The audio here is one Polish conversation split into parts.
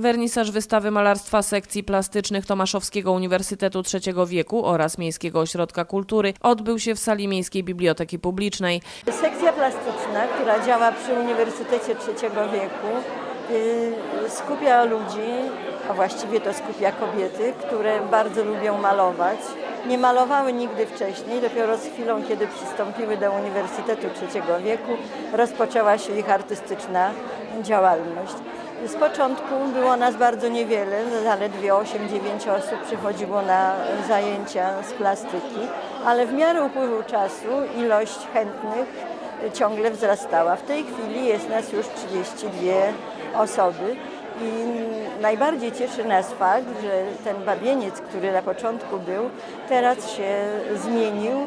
Wernisaż wystawy malarstwa sekcji plastycznych Tomaszowskiego Uniwersytetu Trzeciego Wieku oraz Miejskiego Ośrodka Kultury odbył się w sali Miejskiej Biblioteki Publicznej. Sekcja plastyczna, która działa przy Uniwersytecie Trzeciego Wieku, y, skupia ludzi, a właściwie to skupia kobiety, które bardzo lubią malować. Nie malowały nigdy wcześniej, dopiero z chwilą, kiedy przystąpiły do Uniwersytetu Trzeciego Wieku, rozpoczęła się ich artystyczna działalność. Z początku było nas bardzo niewiele, zaledwie 8-9 osób przychodziło na zajęcia z plastyki, ale w miarę upływu czasu ilość chętnych ciągle wzrastała. W tej chwili jest nas już 32 osoby i najbardziej cieszy nas fakt, że ten babieniec, który na początku był, teraz się zmienił,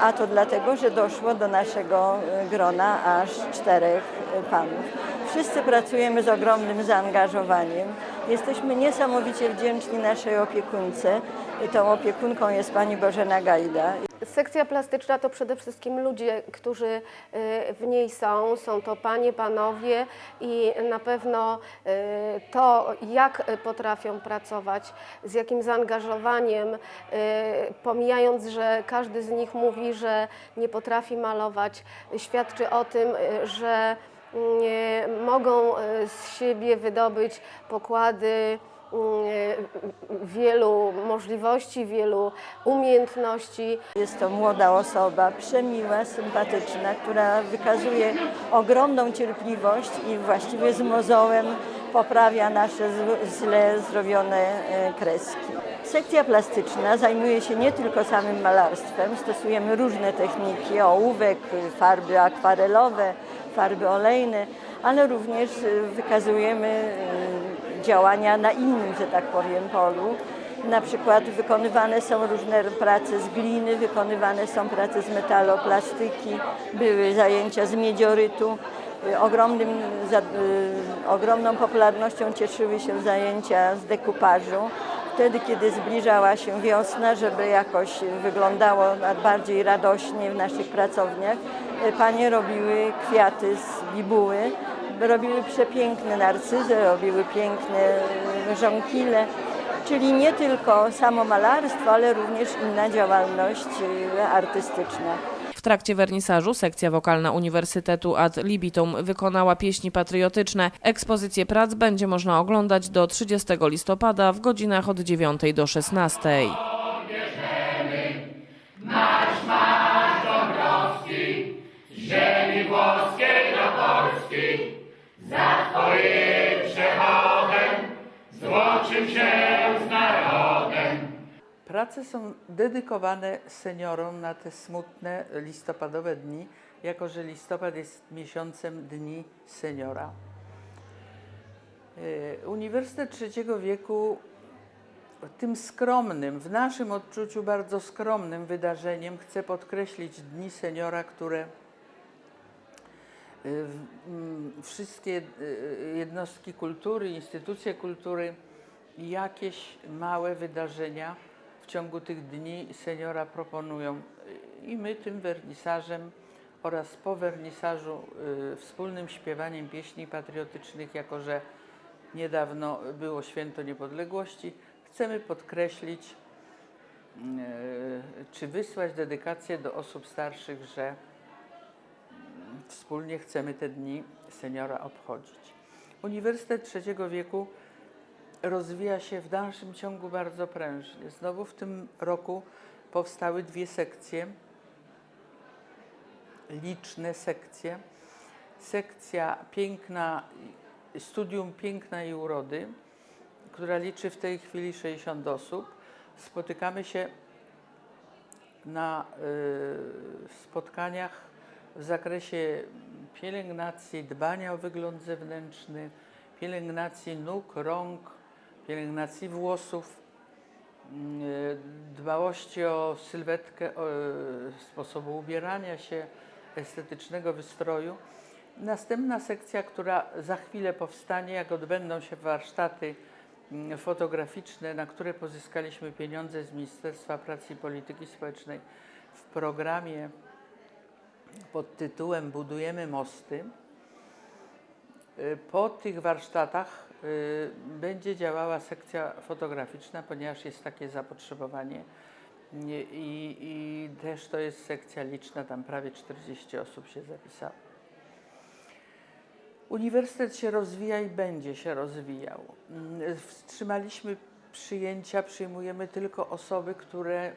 a to dlatego, że doszło do naszego grona aż czterech panów. Wszyscy pracujemy z ogromnym zaangażowaniem. Jesteśmy niesamowicie wdzięczni naszej opiekunce. Tą opiekunką jest pani Bożena Gajda. Sekcja plastyczna to przede wszystkim ludzie, którzy y, w niej są. Są to panie, panowie i na pewno y, to, jak potrafią pracować, z jakim zaangażowaniem, y, pomijając, że każdy z nich mówi, że nie potrafi malować, świadczy o tym, że mogą y, z siebie wydobyć pokłady y, wielu możliwości, wielu umiejętności. Jest to młoda osoba, przemiła, sympatyczna, która wykazuje ogromną cierpliwość i właściwie z mozołem poprawia nasze źle zrobione e, kreski. Sekcja plastyczna zajmuje się nie tylko samym malarstwem, stosujemy różne techniki, ołówek, farby akwarelowe, farby olejne, ale również e, wykazujemy e, działania na innym, że tak powiem, polu. Na przykład wykonywane są różne prace z gliny, wykonywane są prace z metaloplastyki, były zajęcia z miedziorytu. Y, Ogromnym, za- y, ogromną popularnością cieszyły się zajęcia z dekupażu. Wtedy, kiedy zbliżała się wiosna, żeby jakoś wyglądało bardziej radośnie w naszych pracowniach, y, panie robiły kwiaty z bibuły, robiły przepiękne narcyzy, robiły piękne y, żonkile. Czyli nie tylko samo malarstwo, ale również inna działalność y, artystyczna. W trakcie wernisażu sekcja wokalna Uniwersytetu ad libitum wykonała pieśni patriotyczne. Ekspozycję prac będzie można oglądać do 30 listopada w godzinach od 9 do 16. Prace są dedykowane seniorom na te smutne listopadowe dni, jako że listopad jest miesiącem Dni Seniora. E, Uniwersytet Trzeciego Wieku tym skromnym, w naszym odczuciu bardzo skromnym wydarzeniem chce podkreślić Dni Seniora, które mm, wszystkie y, jednostki kultury, instytucje kultury jakieś małe wydarzenia ciągu tych dni seniora proponują. I my tym wernisażem oraz po wernisażu y, wspólnym śpiewaniem pieśni patriotycznych, jako że niedawno było Święto Niepodległości, chcemy podkreślić y, czy wysłać dedykację do osób starszych, że wspólnie chcemy te dni seniora obchodzić. Uniwersytet Trzeciego Wieku rozwija się w dalszym ciągu bardzo prężnie. Znowu w tym roku powstały dwie sekcje, liczne sekcje. Sekcja piękna, studium piękna i urody, która liczy w tej chwili 60 osób. Spotykamy się na y, spotkaniach w zakresie pielęgnacji, dbania o wygląd zewnętrzny, pielęgnacji nóg, rąk, pielęgnacji włosów, y, dbałości o sylwetkę, o y, sposobu ubierania się, estetycznego wystroju. Następna sekcja, która za chwilę powstanie, jak odbędą się warsztaty mm, fotograficzne, na które pozyskaliśmy pieniądze z Ministerstwa Pracy i Polityki Społecznej w programie pod tytułem Budujemy mosty. Y, Po tych warsztatach będzie działała sekcja fotograficzna, ponieważ jest takie zapotrzebowanie. Nie- I, I też to jest sekcja liczna, tam prawie 40 osób się zapisało. Uniwersytet się rozwija i będzie się rozwijał. Mm, Wstrzymaliśmy przyjęcia, przyjmujemy tylko osoby, które,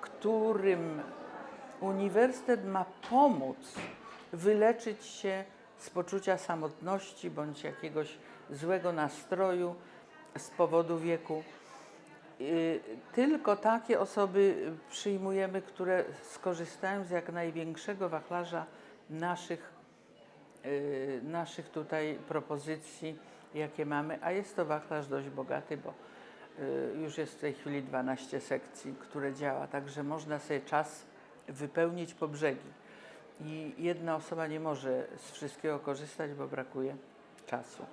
którym uniwersytet ma pomóc wyleczyć się z poczucia samotności bądź jakiegoś złego nastroju z powodu wieku. Y, Tylko takie osoby przyjmujemy, które skorzystają z jak największego wachlarza naszych, y, naszych tutaj propozycji, jakie mamy, a jest to wachlarz dość bogaty, bo y, już jest w tej chwili 12 sekcji, które działa, także można sobie czas wypełnić po brzegi. I jedna osoba nie może z wszystkiego korzystać, bo brakuje czasu.